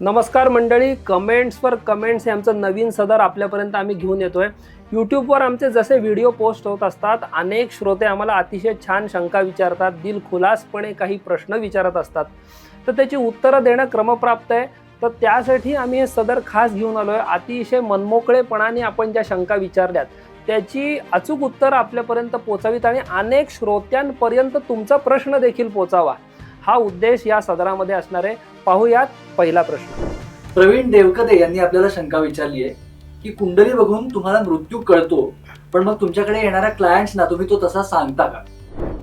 नमस्कार मंडळी कमेंट्सवर कमेंट्स हे आमचं नवीन सदर आपल्यापर्यंत आम्ही घेऊन येतोय. यूट्यूबवर आमचे जसे व्हिडिओ पोस्ट होत असतात अनेक श्रोते आम्हाला अतिशय छान शंका विचारतात दिलखुलासपणे काही प्रश्न विचारत असतात. तर त्याची उत्तरं देणं क्रमप्राप्त आहे. तर त्यासाठी आम्ही हे सदर खास घेऊन आलो आहे अतिशय मनमोकळेपणाने आपण ज्या शंका विचारल्यात त्याची अचूक उत्तरं आपल्यापर्यंत पोचावीत आणि अनेक श्रोत्यांपर्यंत तुमचा प्रश्न देखील पोचावा. हा उद्देश या सदरामध्ये असणार आहे. पाहूयात पहिला प्रश्न. प्रवीण देवकते यांनी आपल्याला शंका विचारली आहे की कुंडली बघून तुम्हाला मृत्यू कळतो पण मग तुमच्याकडे येणाऱ्या क्लायंट्सना तुम्ही तो तसा सांगता का?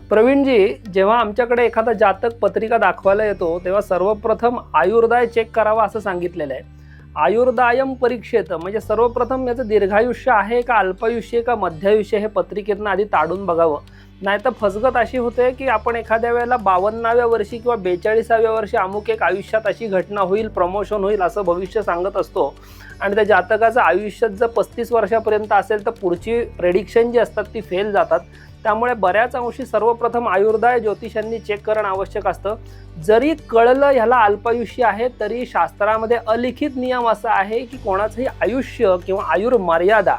प्रवीणजी जेव्हा आमच्याकडे एखादा जातक पत्रिका दाखवायला येतो तेव्हा सर्वप्रथम आयुर्दाय चेक करावा असं सांगितलेलं आहे. आयुर्दायम परीक्षेत म्हणजे सर्वप्रथम याचं दीर्घायुष्य आहे का अल्पायुष्य का मध्यायुष्य हे पत्रिकेतनं आधी ताडून बघावं? नाहीतर फसगत अशी होते की आपण एखाद्या वेळेला बावन्नाव्या वर्षी किंवा बेचाळीसाव्या वर्षी अमुक एक आयुष्यात अशी घटना होईल प्रमोशन होईल असं भविष्य सांगत असतो. आणि त्या जातकाचं आयुष्यात जर पस्तीस वर्षापर्यंत असेल तर पुढची प्रेडिक्शन जी असतात ती फेल जातात. त्यामुळे बऱ्याच अंशी सर्वप्रथम आयुर्दाय ज्योतिषांनी चेक करणं आवश्यक असतं. जरी कळलं ह्याला अल्पायुष्य आहे तरी शास्त्रामध्ये अलिखित नियम असा आहे की कोणाचंही आयुष्य किंवा आयुर्मर्यादा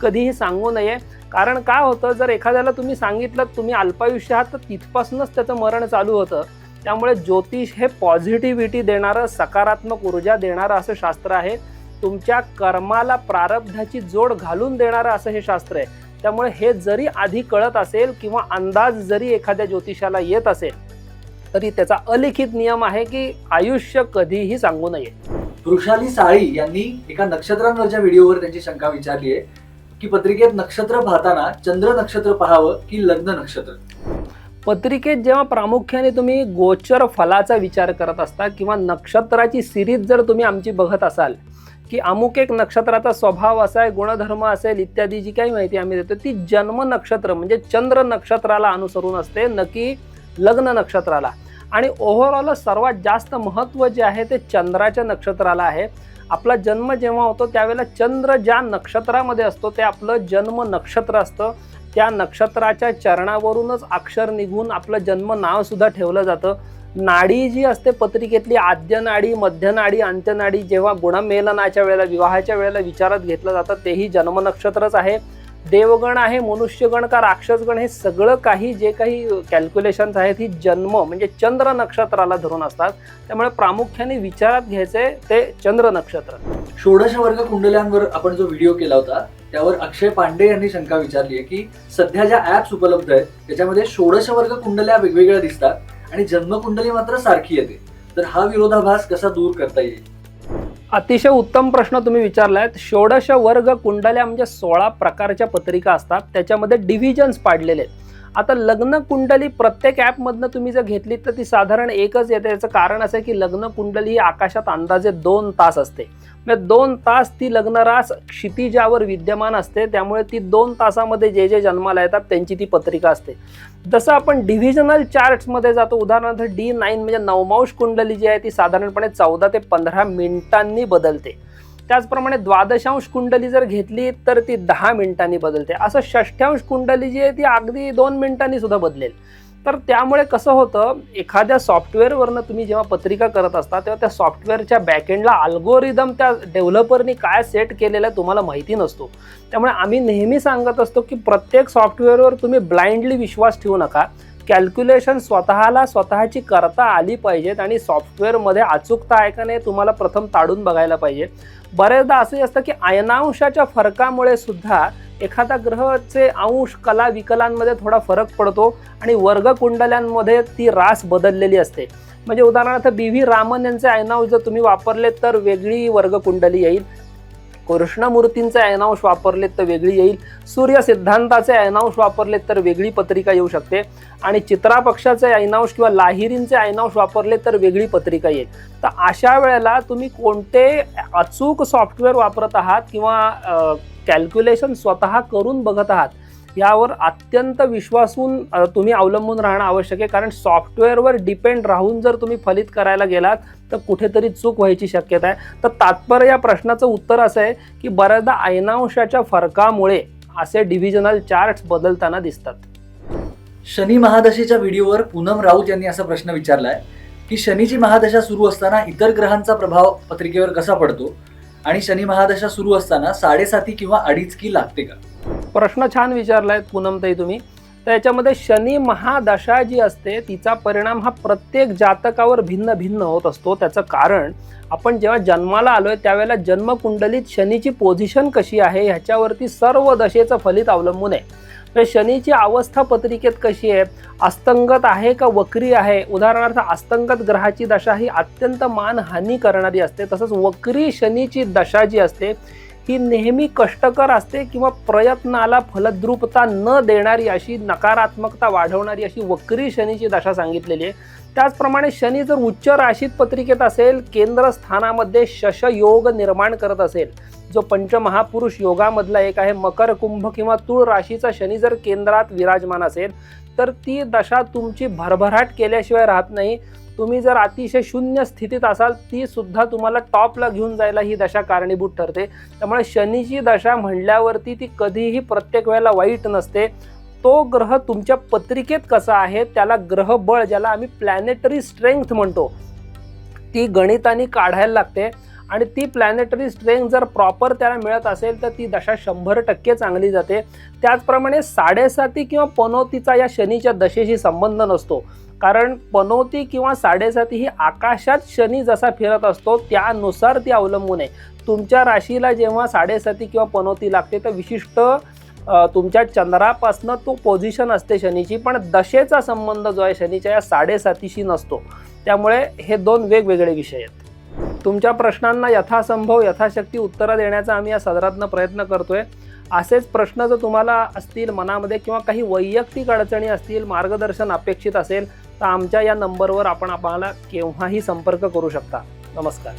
कधीही सांगू नये. कारण काय होतं जर एखाद्याला तुम्ही सांगितलं तुम्ही अल्पायुष्य आहात तर तिथपासूनच त्याचं मरण चालू होतं. त्यामुळे ज्योतिष हे पॉझिटिव्हिटी देणारं सकारात्मक ऊर्जा देणारं असं शास्त्र आहे. तुमच्या कर्माला प्रारब्धाची जोड घालून देणारं असं हे शास्त्र आहे. त्यामुळे हे जरी आधी कळत असेल किंवा अंदाज जरी एखाद्या ज्योतिषाला येत असेल तरी त्याचा अलिखित नियम आहे की आयुष्य कधीही सांगू नये. वृषाली साळी यांनी एका नक्षत्रांवरच्या व्हिडिओवर त्यांची शंका विचारली आहे. की पत्रिकेत नक्षत्र पाहताना चंद्र नक्षत्र पाहावं की लग्न नक्षत्र? पत्रिकेत जेव्हा प्रामुख्याने तुम्ही गोचर फलाचा विचार करत असता किंवा नक्षत्राची सिरीज जर तुम्ही आमची बघत असाल की अमुक एक नक्षत्राचा स्वभाव असा आहे गुणधर्म असेल इत्यादी जी काही माहिती आम्ही देतो ती जन्म नक्षत्र म्हणजे चंद्र नक्षत्राला अनुसरून असते नक्की लग्न नक्षत्राला. आणि ओव्हरऑल सर्वात जास्त महत्त्व जे आहे ते चंद्राच्या नक्षत्राला आहे. आपला जन्म जेव्हा होतो त्यावेळेला चंद्र ज्या नक्षत्रामध्ये असतो ते आपलं जन्म नक्षत्र असतं. त्या नक्षत्राच्या चरणावरूनच अक्षर निघून आपलं जन्म नावसुद्धा ठेवलं जातं. नाडी जी असते पत्रिकेतली आद्य नाडी मध्य जेव्हा गुणमेलनाच्या वेळेला विवाहाच्या वेळेला विचारात घेतलं जातं तेही जन्म नक्षत्रच आहे. देवगण आहे मनुष्यगण का राक्षसगण हे सगळं काही जे काही कॅल्क्युलेशन्स आहेत ही जन्म म्हणजे चंद्र नक्षत्राला धरून असतात. त्यामुळे प्रामुख्याने विचारात घ्यायचे ते चंद्र नक्षत्र. षोडश वर्ग कुंडल्यांवर आपण जो व्हिडिओ केला होता त्यावर अक्षय पांडे यांनी शंका विचारली आहे की सध्या ज्या ऍप्स उपलब्ध आहेत त्याच्यामध्ये षोडश वर्ग कुंडल्या वेगवेगळ्या दिसतात आणि जन्मकुंडली मात्र सारखी येते. तर हा विरोधाभास कसा दूर करता येईल? अतिशय उत्तम प्रश्न तुम्ही विचारलाय षोडश वर्ग कुंडल्या म्हणजे सोळा प्रकारच्या पत्रिका असतात. त्याच्यामध्ये डिव्हिजन्स पाडलेले आहेत. आता लग्न कुंडली प्रत्येक ॲपमधनं तुम्ही जर घेतली तर ती साधारण एकच येते. याचं कारण असं आहे की लग्न कुंडली ही आकाशात अंदाजे दोन तास असते. दोन तास ती लग्नरास क्षितिजावर विद्यमान असते त्यामुळे ती दोन तासामध्ये जे जे जन्माला येतात त्यांची ती पत्रिका असते. जसं आपण डिव्हिजनल चार्ट्समध्ये जातो उदाहरणार्थ डी नाईन म्हणजे नवमांश कुंडली जी आहे ती साधारणपणे चौदा ते पंधरा मिनिटांनी बदलते. त्याचप्रमाणे द्वादशांश कुंडली जर घेतली तर ती दहा मिनिटांनी बदलते. असं षष्ठ्यांश कुंडली जी आहे ती अगदी दोन मिनिटांनी सुद्धा बदलेल. तर त्यामुळे कसं होतं एखाद्या सॉफ्टवेअरवरनं तुम्ही जेव्हा पत्रिका करत असता तेव्हा त्या सॉफ्टवेअरच्या बॅकएंडला अल्गोरिदम त्या डेव्हलपरनी काय सेट केलेलं आहे तुम्हाला माहिती नसतो. त्यामुळे आम्ही नेहमी सांगत असतो की प्रत्येक सॉफ्टवेअरवर तुम्ही ब्लाइंडली विश्वास ठेवू नका. कॅल्क्युलेशन स्वतःला स्वतःची करता आली पाहिजेत आणि सॉफ्टवेअरमध्ये अचूकता आहे का नाही तुम्हाला प्रथम ताडून बघायला पाहिजे. बरेचदा असंही असतं की अयनांशाच्या फरकामुळे सुद्धा एखादा ग्रहाचे अंश कला विकलांमध्ये थोडा फरक पडतो आणि वर्ग कुंडल्यांमध्ये ती रास बदललेली असते. म्हणजे उदाहरणार्थ बी व्ही रामन यांचे अयनांश जर तुम्ही वापरले तर वेगळी वर्ग कुंडली येईल. कृष्णमूर्तींचे अयनांश वापरलेत तर वेगळी येईल. सूर्य सिद्धांताचे अयनांश वापरलेत तर वेगळी पत्रिका येऊ शकते. आणि चित्रापक्षाचे अयनांश किंवा लाहिरींचे अयनांश वापरले तर वेगळी पत्रिका येईल. तर अशा वेळेला तुम्ही कोणते अचूक सॉफ्टवेअर वापरत आहात किंवा कॅल्क्युलेशन स्वतः करून बघत आहात यावर अत्यंत विश्वासून तुम्ही अवलंबून राहणं आवश्यक आहे. कारण सॉफ्टवेअरवर डिपेंड राहून जर तुम्ही फलित करायला गेलात तर कुठेतरी चूक व्हायची शक्यता आहे. तर तात्पर्य या प्रश्नाचं उत्तर असं आहे की बऱ्याचदा आयनांशाच्या फरकामुळे असे डिव्हिजनल चार्ट्स बदलताना दिसतात. शनी महादशेच्या व्हिडिओवर पूनम राऊत यांनी असा प्रश्न विचारला आहे की शनीची महादशा सुरू असताना इतर ग्रहांचा प्रभाव पत्रिकेवर कसा पडतो? आणि शनी महादशा सुरू असताना साडेसाती किंवा अडीच की लागते का? प्रश्न छान विचारलाय पूनमताई तुम्ही. तर याच्यामध्ये शनी महादशा जी असते तिचा परिणाम हा प्रत्येक जातकावर भिन्न भिन्न होत असतो. त्याचं कारण आपण जेव्हा जन्माला आलोय त्यावेळेला जन्मकुंडलीत शनीची पोझिशन कशी आहे ह्याच्यावरती सर्व दशेचं फलित अवलंबून आहे. तर शनीची अवस्था पत्रिकेत कशी आहे अस्तंगत आहे का वक्री आहे? उदाहरणार्थ अस्तंगत ग्रहाची दशा ही अत्यंत मानहानी करणारी असते. तसंच वक्री शनीची दशा जी असते ही नेहमी कष्टकर असते किंवा प्रयत्नाला फलद्रुपता न देणारी अशी नकारात्मकता वाढवणारी अशी वक्री शनीची दशा सांगितलेली आहे. त्याचप्रमाणे शनी जर उच्च राशीत पत्रिकेत असेल केंद्रस्थानामध्ये शशयोग निर्माण करत असेल. जो पंचमहापुरुष योगामधला एक आहे मकर कुंभ किंवा तुळ राशीचा शनी जर केंद्रात विराजमान असेल तर ती दशा तुमची भरभराट केल्याशिवाय राहत नाही. तुम्ही जर अतिशय शून्य स्थितीत असाल ती सुद्धा तुम्हाला टॉपला घेऊन जायला ही दशा कारणीभूत ठरते. त्यामुळे शनीची दशा म्हणल्यावरती ती कधीही प्रत्येक वेळेला वाईट नसते. तो ग्रह तुमच्या पत्रिकेत कसा आहे त्याला ग्रहबळ ज्याला आम्ही प्लॅनेटरी स्ट्रेंथ म्हणतो ती गणिताने काढायला लागते. आणि ती प्लॅनेटरी स्ट्रेंथ जर प्रॉपर त्याला मिळत असेल तर ती दशा शंभर टक्के चांगली जाते. त्याचप्रमाणे साडेसाती किंवा पनोतीचा या शनीच्या दशेशी संबंध नसतो. कारण पनोती किंवा साडेसाती ही आकाशात शनी जसा फिरत असतो त्यानुसार ती अवलंबून आहे. तुमच्या राशीला जेव्हा साडेसाती किंवा पनोती लागते तर विशिष्ट तुमच्या चंद्रापासनं तो पोझिशन असते शनीची पण दशेचा संबंध जो आहे शनीच्या या साडेसातीशी नसतो. त्यामुळे हे दोन वेगवेगळे विषय आहेत. तुमच्या प्रश्नांना यथासंभव यथाशक्ती उत्तरं देण्याचा आम्ही या सदरातनं प्रयत्न करतोय. असेच प्रश्न जर तुम्हाला असतील मनामध्ये किंवा काही वैयक्तिक अडचणी असतील मार्गदर्शन अपेक्षित असेल तर आमच्या या नंबरवर आपण आम्हाला केव्हाही संपर्क करू शकता. नमस्कार.